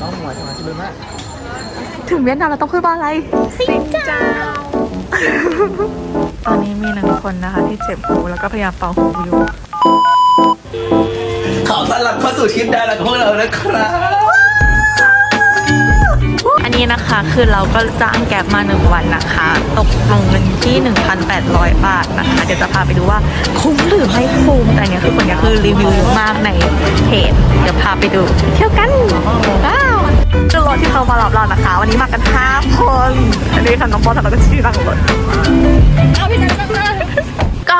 น้องหัวจังหวัดลืมละถึงเวียดนามเราต้องพูดว่าอะไรสินเจ้า ตอนนี้มีหนึ่งคนนะคะที่เจ็บหูแล้วก็พยายามเป่าหูอยู่ ขอต้อนรับเข้าสู่ทริปดาราของพวกเรานะครับอั นี้นะคะคือเราก็จ้างแก๊บมาหนึ่งวันนะคะ ตกลงเงินที่ 1,800 บาทนะคะ เดี๋ยวจะพาไปดูว่าคุ้มหรือไม่คุ้มแต่เนี้ยคือคนเนี้ยคือรีวิวมากในเพจเดี๋ยวพาไปดูเที่ยวกันว้าวคือรถที่เขามารับเรานะคะ วันนี้มากัน5คนอันนี้ค่ะน้องบอสแล้วก็ชื่อนั่งรถก่อน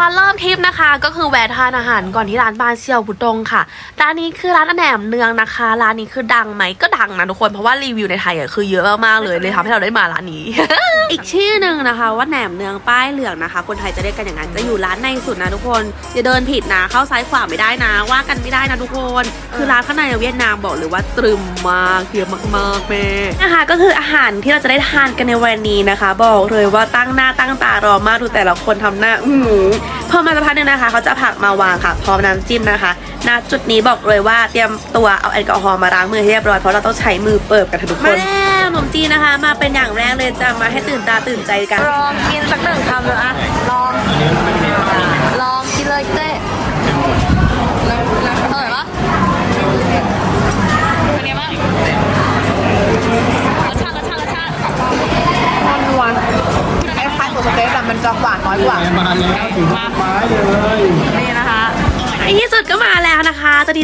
อนเริ่มทริปนะคะ ก็คือแวะทานอาหารก่อนที่ร้านบานเซียวบุตงค่ะ ร้านนี้คือร้านอแหนมเนืองนะคะ ร้านนี้คือดังไหมก็ดังนะทุกคน เพราะว่ารีวิวในไทยอะคือเยอะมากๆเลยเลยทำให้เราได้มาร้านนี้ อีกชื่อหนึ่งนะคะ ว่าแหนมเนืองป้ายเหลืองนะคะ คนไทยจะเรียกกันอย่างนั้น จะอยู่ร้านในสุดนะทุกคน อย่าเดินผิดนะ เข้าซ้ายขวาไม่ได้นะ ว่ากันไม่ได้นะทุกคน คือร้านข้างในเวียดนามบอกเลยว่าตรึมมากเยอะมากๆแม่นะคะก็คืออาหารที่เราจะได้ทานกันในวันนี้นะคะ บอกเลยว่าตั้งหน้าตั้งตารอมากดูแต่ละคนทำหน้าอื้อหือพอมาสักพักหนึงนะคะ เขาจะผักมาวางค่ะ พร้อมน้ำจิ้มนะคะณจุดนี้บอกเลยว่าเตรียมตัวเอาแอลกอฮอล์มาล้างมือให้เรียบร้อยเพราะเราต้องใช้มือเปิบกันค่ะทุกคน มาแล้วขนมจีนนะคะ มาเป็นอย่างแรกเลยจะมาให้ตื่นตาตื่นใจกันลองกินสักหนึ่งคำเลยอะลอง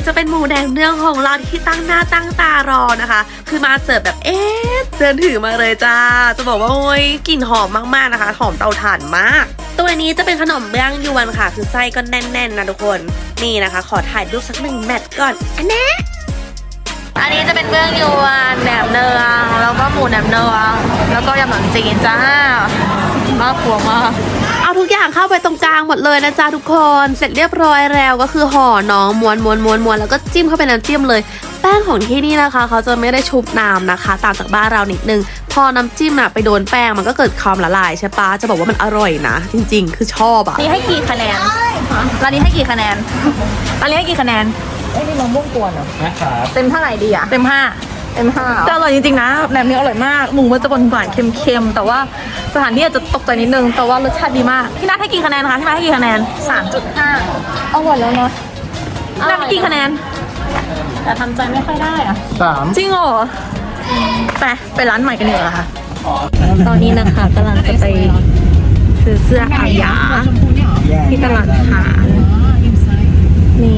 จะเป็นหมูแดงเนื้องของเราที่ตั้งหน้าตั้งตารอนะคะ คือมาเสิร์ฟแบบเอ๊ะเดินถือมาเลยจ้า จะบอกว่าโอ้ยกลิ่นหอมมากๆนะคะ หอมเตาถ่านมาก ตัวนี้จะเป็นขนมเบื้องยวนค่ะ คือไส้ก็แน่นๆนะทุกคน นี่นะคะ ขอถ่ายรูปสักหนึ่งแมทก่อนอันนี้อันนี้จะเป็นเบื้องยวนแหนมเนืองแล้วก็หมูแหนมเนืองแล้วก็ยำหนมจีนจ้าน่ากลัวมาก ทุกอย่างเข้าไปตรงกลางหมดเลยนะจ๊ะทุกคน เสร็จเรียบร้อยแล้วก็คือห่อน้องม้วนม้วนม้วนม้วนแล้วก็จิ้มเข้าไปน้ำจิ้มเลย แป้งของที่นี่นะคะ เขาจะไม่ได้ชุบน้ำนะคะ ต่างจากบ้านเรานิดนึงพอน้ำจิ้มอะไปโดนแป้งมันก็เกิดความละลายใช่ปะจะบอกว่ามันอร่อยนะ จริง ๆ คือชอบอะนี่ให้กี่คะแนนร้านนี้ให้กี่คะแนนร้านนี้ให้กี่คะแนนนะครับเต็มเท่าไหร่ดีอะเต็มห้า เต็มห้าแต่อร่อยจริงๆนะแหนมเนื้ออร่อยมาก หมูมันจะหวานหวานๆเค็มๆ แต่ว่าสถานที่อาจจะตกใจนิดนึง แต่ว่ารสชาติดีมาก พี่นัทให้กี่คะแนนคะ พี่นัทให้กี่คะแนนสามจุดห้าอร่อยแล้วเนาะพี่นัทให้กี่คะแนน แต่ทำใจไม่ค่อยได้อะสามจริงเหรอไปไปร้านใหม่กันดีกว่าค่ะ ตอนนี้นะคะกำลังจะไปซื้อเสื้ออายาที่ตลาดขานนี่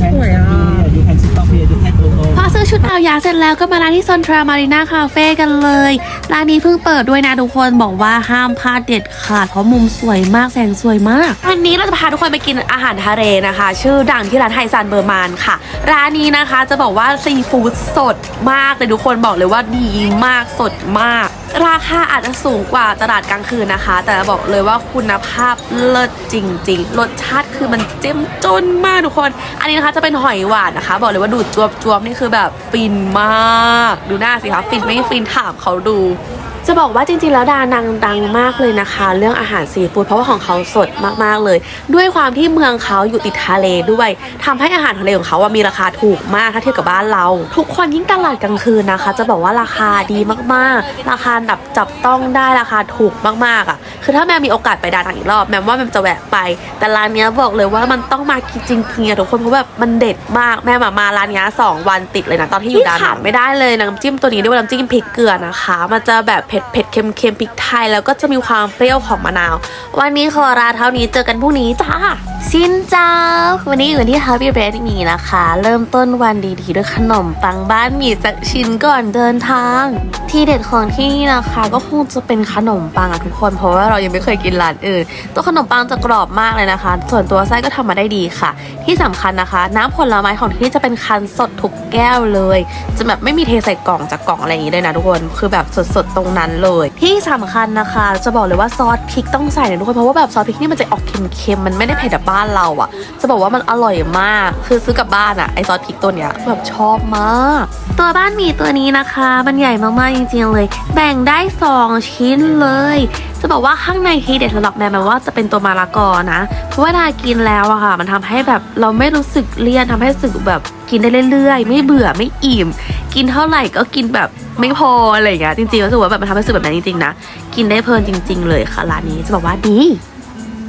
สวยอะยูแคนซิตอเฟียยูแคนโอโพอซื้อชุด ยาเสร็จแล้วก็มาร้านที่ซอนทรามารีนาคาเฟ่กันเลย ร้านนี้เพิ่งเปิดด้วยนะทุกคนบอกว่าห้ามพลาดเด็ดขาดเพราะมุมสวยมากแสงสวยมาก วันนี้เราจะพาทุกคนไปกินอาหารทะเลนะคะ ชื่อดังที่ร้านไทซานเบอร์มานค่ะ ร้านนี้นะคะจะบอกว่าซีฟู้ดสดมากเลยทุกคนบอกเลยว่าดีมากสดมาก ราคาอาจจะสูงกว่าตลาดกลางคืนนะคะ แต่บอกเลยว่าคุณภาพเลิศจริง ๆ รสชาติคือมันเจ้มจนมากทุกคน อันนี้นะคะจะเป็นหอยหวานนะคะ บอกเลยว่าดูดจวบจวบๆนี่คือแบบฟินมาก ดูหน้าสิคะฟินไม่ฟินถามเขาดู จะบอกว่าจริงๆ แล้วดานังดังมากเลยนะคะ เรื่องอาหารซีฟู้ดเพราะว่าของเขาสดมากๆเลย ด้วยความที่เมืองเขาอยู่ติดทะเลด้วยทำให้อาหารทะเลของเขาอะมีราคาถูกมากถ้าเทียบกับบ้านเรา ทุกคนยิ่งตลาดกลางคืนนะคะ จะบอกว่าราคาดีมากๆ ราคาแบบจับต้องได้ราคาถูกมากๆอะคือถ้าแม่มีโอกาสไปดานังอีกรอบแม่ว่าแม่จะแวะไป แต่ร้านเนี้ยบอกเลยว่ามันต้องมากินจริงๆอะทุกคนเพราะแบบมันเด็ดมากแม่มามาร้านเนี้ยสองวันติดเลยนะตอนที่อยู่ดานังไม่ได้เลยน้ำจิ้มตัวนี้ด้วยน้ำจิ้มพริกเกลือนะคะ มันจะแบบเผ็ดเผ็ดเค็มเค็มพริกไทย แล้วก็จะมีความเปรี้ยวของมะนาว วันนี้ขอลาเท่านี้เจอกันพรุ่งนี้จ้าซินเจ้า วันนี้อยู่ที่ฮาร์บี้เบรดมีนะคะ เริ่มต้นวันดีๆ ด้วยขนมปังบ้านหมี่สักชิ้นก่อนเดินทาง ที่เด็ดของที่นี่นะคะ ก็คงจะเป็นขนมปังอะทุกคน เพราะว่าเรายังไม่เคยกินร้านอื่นตัวขนมปังจะกรอบมากเลยนะคะ ส่วนตัวไส้ก็ทำมาได้ดีค่ะ ที่สำคัญนะคะ น้ำผลไม้ของที่นี่จะเป็นคันสดทุกแก้วเลย จะแบบไม่มีเทใส่กล่องจากกล่องอะไรอย่างนี้เลยนะทุกคน คือแบบสดๆตรงนั้นเลย ที่สำคัญนะคะ จะบอกเลยว่าซอสพริกต้องใส่นะทุกคนเพราะว่าแบบซอสพริกนี่มันจะออกเค็มๆมันไม่ได้เผ็ดแบบบ้านเราอะจะบอกว่ามันอร่อยมาก คือซื้อกลับบ้านอะไอซอสพริกตัวเนี้ยแบบชอบมาก ตัวบ้านมีตัวนี้นะคะมันใหญ่มากๆจริงๆเลย แบ่งได้ 2 ชิ้นเลย จะบอกว่าข้างในทีเด็ดสำหรับแม่แม่ว่าจะเป็นตัวมาลากอนะเพราะว่าทากินแล้วอะค่ะ มันทำให้แบบเราไม่รู้สึกเลี่ยนทำให้รู้สึกแบบกินได้เรื่อยๆ ไม่เบื่อไม่อิ่ม กินเท่าไหร่ก็กินแบบไม่พออะไรอย่างเงี้ยจริงๆรู้สึกว่าแบบมันทำให้รู้สึกแบบนั้นจริงๆนะ กินได้เพลินจริง ๆ เลยค่ะร้านนี้จะบอกว่าดี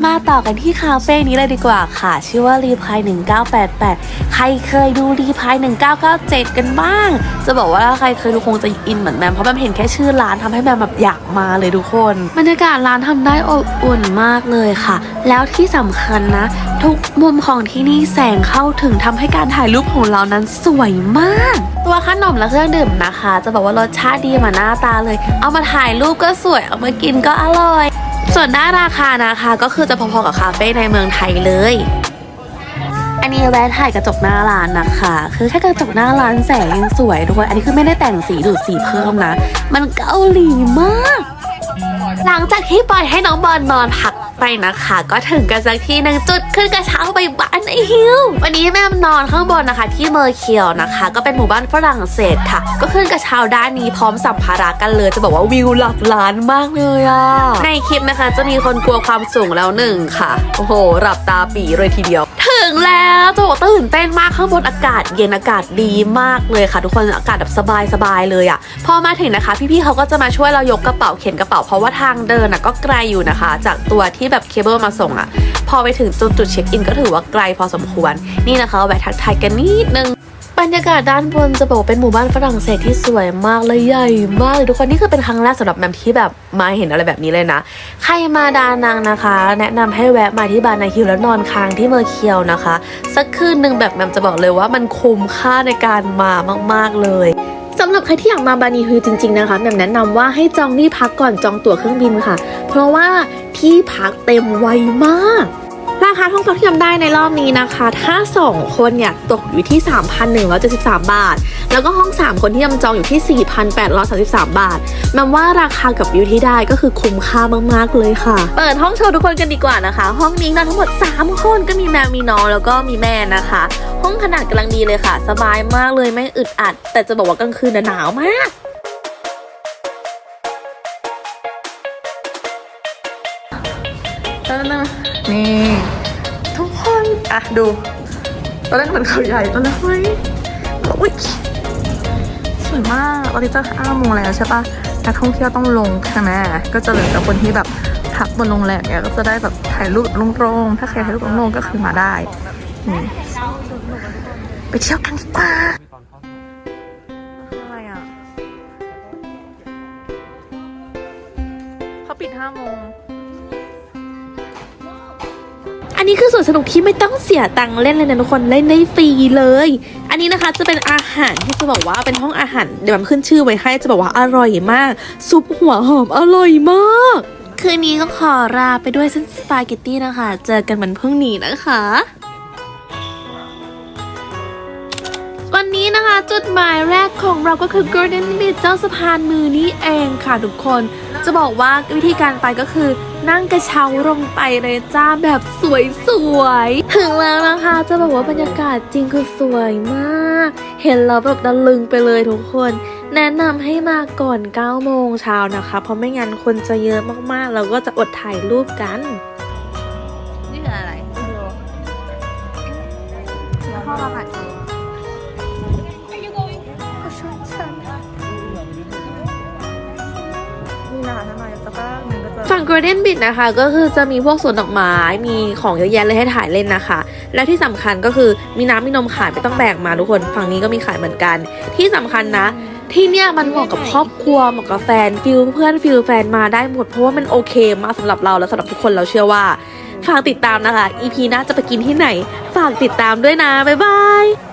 มาต่อกันที่คาเฟ่นี้เลยดีกว่าค่ะ ชื่อว่ารีพาย1988 ใครเคยดูรีพาย1997 กันบ้าง จะบอกว่าถ้าใครเคยดูคงจะอินเหมือนแมมเพราะแมมเห็นแค่ชื่อร้านทำให้แมมแบบอยากมาเลยทุกคนบรรยากาศร้านทำได้อบอุ่นมากเลยค่ะ แล้วที่สำคัญนะ ทุกมุมของที่นี่แสงเข้าถึงทำให้การถ่ายรูปของเรานั้นสวยมาก ตัวขนมและเครื่องดื่มนะคะ จะบอกว่ารสชาติดีมาหน้าตาเลย เอามาถ่ายรูปก็สวยเอามากินก็อร่อย ส่วนด้านราคานะคะก็คือจะพอๆกับคาเฟ่ในเมืองไทยเลย อันนี้แวะถ่ายกระจกหน้าร้านนะคะ คือแค่กระจกหน้าร้านแสงยังสวยด้วย อันนี้คือไม่ได้แต่งสีดูดสีเพิ่มนะ มันเกาหลีมาก หลังจากที่ปล่อยให้น้องบอลนอนพัก ไปนะคะ ก็ถึงกันสักทีหนึ่งจุดขึ้นกระเช้าไปบ้านไอฮิววันนี้แม่นอนข้างบนนะคะ ที่เมอร์เคียวนะคะ ก็เป็นหมู่บ้านฝรั่งเศสค่ะ ก็ขึ้นกระเช้าด้านนี้พร้อมสัมภาระกันเลย จะบอกว่าวิวหลักล้านมากเลยอะในคลิปนะคะ จะมีคนกลัวความสูงแล้วหนึ่งค่ะโอ้โหหลับตาปีเลยทีเดียว งแล้วจะบอกตื่นเต้นมากข้างบนอากาศเย็นอากาศดีมากเลยค่ะ ทุกคนอากาศแบบสบายๆเลยอะพอมาถึงนะคะ พี่ๆเขาก็จะมาช่วยเรายกกระเป๋าเข็นกระเป๋าเพราะว่าทางเดินอะก็ไกลอยู่นะคะ จากตัวที่แบบเคเบิลมาส่งอะ พอไปถึงจุดจุดเช็คอินก็ถือว่าไกลพอสมควร นี่นะคะแวะทักทายกันนิดนึง บรรยากาศด้านบนจะบอกเป็นหมู่บ้านฝรั่งเศสที่สวยมากเลยใหญ่มากเลยทุกคนนี่คือเป็นครั้งแรกสำหรับแมมที่แบบมาเห็นอะไรแบบนี้เลยนะ ใครมาดานังนะคะ แนะนำให้แวะมาที่บานาฮิลแล้วนอนค้างที่เมอร์เคียวนะคะ สักคืนหนึ่งแบบแมมจะบอกเลยว่ามันคุ้มค่าในการมามาก ๆเลยสำหรับใครที่อยากมาบานีฮือจริง ๆนะคะแหม่มแนะนำว่าให้จองที่พักก่อนจองตั๋วเครื่องบินค่ะ เพราะว่าที่พักเต็มไวมาก ราคาห้องพักที่ยำได้ในรอบนี้นะคะ ถ้า 2 คนเนี่ยตกอยู่ที่ 3,173 บาท แล้วก็ห้อง 3 คนที่ยำจองอยู่ที่ 4,833 บาทแมันว่าราคากับวิวที่ได้ก็คือคุ้มค่ามากๆเลยค่ะ เปิดห้องโชว์ทุกคนกันดีกว่านะคะ ห้องนี้นอนทั้งหมด 3 คนก็มีแมวมีน้องแล้วก็มีแม่นะคะ ห้องขนาดกำลังดีเลยค่ะ สบายมากเลยไม่อึดอัด แต่จะบอกว่ากลางคืนหนาวมากตอนนั้น นี่ ทุกคน อะ ดูตอนแรกเหมือนเขาใหญ่ตอนแรกเฮ้ยอุ้ยสวยมากตอนนี้จะห้าโมงแล้วใช่ปะนักท่องเที่ยวต้องลงใช่ไหมก็จะเหลือแต่คนที่แบบพักบนโรงแรมเนี่ยก็จะได้แบบถ่ายรูปโล่งๆถ้าใครถ่ายรูปโล่งๆก็คือมาได้นี่ไปเที่ยวกันดีกว่าอะไรอะเขาปิดห้าโมง อันนี้คือส่วนสนุกที่ไม่ต้องเสียตังค์เล่นเลยนะทุกคนเล่นได้ฟรีเลย อันนี้นะคะจะเป็นอาหารที่จะบอกว่าเป็นห้องอาหารเดี๋ยวมันขึ้นชื่อไว้ให้จะบอกว่าอร่อยมาก ซุปหัวหอมอร่อยมาก คืนนี้ก็ขอลาไปด้วยเส้นสปาเกตตี้นะคะ เจอกันวันพรุ่งนี้นะคะ นนี้นะคะ จุดหมายแรกของเราก็คือ Golden Beach เจ้าสะพานมือนี้เองค่ะทุกคน จะบอกว่าวิธีการไปก็คือนั่งกระเช้าลงไปเลยจ้าแบบสวยๆ ถึงแล้วนะคะ จะบอกว่าบรรยากาศจริงคือสวยมาก เห็นแล้วแบบตะลึงไปเลยทุกคน แนะนำให้มาก่อน 9 โมงเช้านะคะ เพราะไม่งั้นคนจะเยอะมากๆแล้วก็จะอดถ่ายรูปกัน นี่คืออะไรห้องอาหาร ก็จะฝั่ง Golden Beach นะคะก็คือจะมีพวกสวนดอกไม้มีของเยอะแยะเลยให้ถ่ายเล่นนะคะ และที่สำคัญก็คือมีน้ำมีนมขายไม่ต้องแบกมาทุกคนฝั่งนี้ก็มีขายเหมือนกัน ที่สำคัญนะ ที่เนี่ยมันเหมาะกับครอบครัวเหมาะกับแฟนฟิลเพื่อนฟิลแฟนมาได้หมดเพราะว่ามันโอเคมากสำหรับเราและสำหรับทุกคนเราเชื่อว่าฝากติดตามนะคะ EP หน้าจะไปกินที่ไหน ฝากติดตามด้วยนะบ๊ายบาย